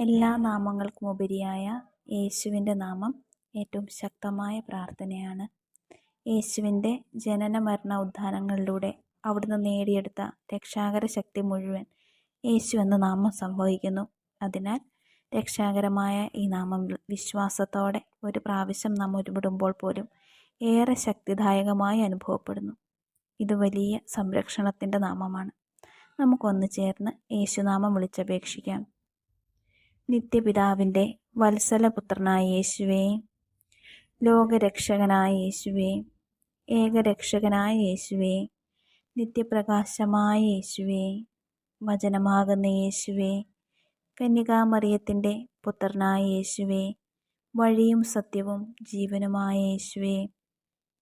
എല്ലാ നാമങ്ങൾക്കും ഉപരിയായ യേശുവിന്റെ നാമം ഏറ്റവും ശക്തമായ പ്രാർത്ഥനയാണ്. യേശുവിന്റെ ജനന മരണ ഉദ്ധാനങ്ങളിലൂടെ അവിടുന്ന് നേടിയെടുത്ത രക്ഷാകര ശക്തി മുഴുവൻ യേശു എന്ന നാമം സംഭവിക്കുന്നു. അതിനാൽ രക്ഷാകരമായ ഈ നാമം വിശ്വാസത്തോടെ ഒരു പ്രാവശ്യം നാം ഒരുപിടുമ്പോൾ പോലും ഏറെ ശക്തിദായകമായി അനുഭവപ്പെടുന്നു. ഇത് വലിയ സംരക്ഷണത്തിന്റെ നാമമാണ്. നമുക്കൊന്ന് ചേർന്ന് യേശുനാമം വിളിച്ചപേക്ഷിക്കാം. നിത്യപിതാവിന്റെ വത്സലപുത്രനായ യേശുവേ ലോകരക്ഷകനായ യേശുവേ ഏകരക്ഷകനായ യേശുവേ നിത്യപ്രകാശമായ യേശുവേ വചനമാകുന്ന യേശുവേ കന്യകാമറിയത്തിന്റെ പുത്രനായ യേശുവേ വഴിയും സത്യവും ജീവനുമായ യേശുവേ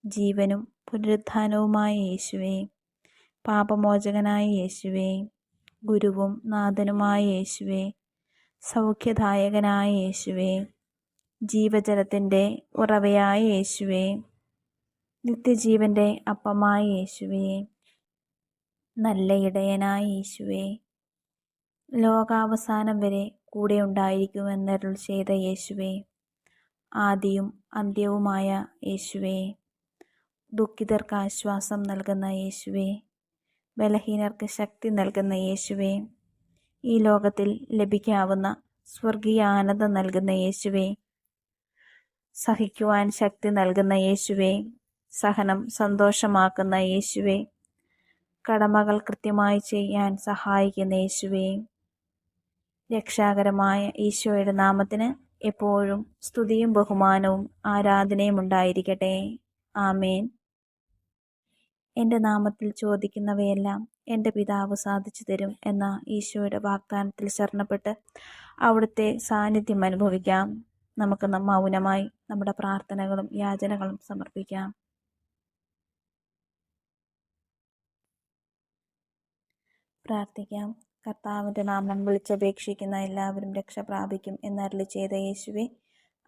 ജീവനും പുനരുത്ഥാനവുമായ യേശുവേ പാപമോചകനായ യേശുവേ ഗുരുവും നാഥനുമായ യേശുവേ സൗഖ്യദായകനായ യേശുവേ. ജീവജലത്തിന്റെ ഉറവയായ യേശുവേ. നിത്യജീവന്റെ അപ്പമായ യേശുവേ. നല്ല ഇടയനായ യേശുവേ. ലോകാവസാനം വരെ കൂടെ ഉണ്ടായിരിക്കുമെന്നരുൾ ചെയ്ത യേശുവേ. ആദിയും അന്ത്യവുമായ യേശുവേ. ദുഃഖിതർക്ക് ആശ്വാസം നൽകുന്ന യേശുവേ. ബലഹീനർക്ക് ശക്തി നൽകുന്ന യേശുവേ. ഈ ലോകത്തിൽ ലഭിക്കാവുന്ന സ്വർഗീയ ആനന്ദം നൽകുന്ന യേശുവേ. സഹിക്കുവാൻ ശക്തി നൽകുന്ന യേശുവേ. സഹനം സന്തോഷമാക്കുന്ന യേശുവേ. കടമകൾ കൃത്യമായി ചെയ്യാൻ സഹായിക്കുന്ന യേശുവേ. രക്ഷാകരമായ ഈശോയുടെ നാമത്തിന് എപ്പോഴും സ്തുതിയും ബഹുമാനവും ആരാധനയും ഉണ്ടായിരിക്കട്ടെ. ആമേൻ. എന്റെ നാമത്തിൽ ചോദിക്കുന്നവയെല്ലാം എന്റെ പിതാവ് സാധിച്ചു തരും എന്ന ഈശോയുടെ വാഗ്ദാനത്തിൽ ശരണപ്പെട്ട് അവിടുത്തെ സാന്നിധ്യം അനുഭവിക്കാം. നമുക്ക് മൗനമായി നമ്മുടെ പ്രാർത്ഥനകളും യാചനകളും സമർപ്പിക്കാം. പ്രാർത്ഥിക്കാം. കർത്താവിന്റെ നാമം വിളിച്ചപേക്ഷിക്കുന്ന എല്ലാവരും രക്ഷ പ്രാപിക്കും എന്നരളി ചെയ്ത യേശുവെ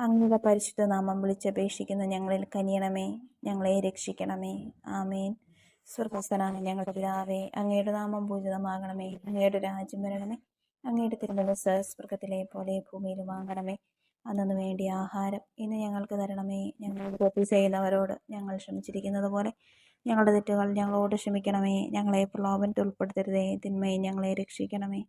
അങ്ങയുടെ പരിശുദ്ധ നാമം വിളിച്ചപേക്ഷിക്കുന്ന ഞങ്ങളിൽ കനിയണമേ ഞങ്ങളെ രക്ഷിക്കണമേ. ആമേൻ. സ്വർഗസ്ഥനാണ് ഞങ്ങളുടെ പിതാവേ. അങ്ങയുടെ നാമം പൂജിതമാകണമേ. അങ്ങയുടെ രാജ്യം വരണമേ. അങ്ങയുടെ തിരുമനസ് സ്വർഗത്തിലെ പോലെ ഭൂമിയിലും വാങ്ങണമേ. അന്നു വേണ്ടി ആഹാരം ഇന്ന് ഞങ്ങൾക്ക് തരണമേ. ഞങ്ങൾ തെറ്റ് ചെയ്യുന്നവരോട് ഞങ്ങൾ ക്ഷമിച്ചിരിക്കുന്നത് പോലെ ഞങ്ങളുടെ തെറ്റുകൾ ഞങ്ങളോട് ക്ഷമിക്കണമേ. ഞങ്ങളെ പ്രലോഭനത്തിൽ ഉൾപ്പെടുത്തരുതേ. തിന്മയെ ഞങ്ങളെ രക്ഷിക്കണമേ.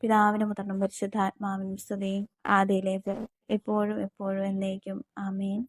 പിതാവിനും പുത്രനും പരിശുദ്ധാത്മാവിനും സ്തുതിയും. ആദ്യയിലേക്ക് എപ്പോഴും എപ്പോഴും എന്നേക്കും. ആമേൻ.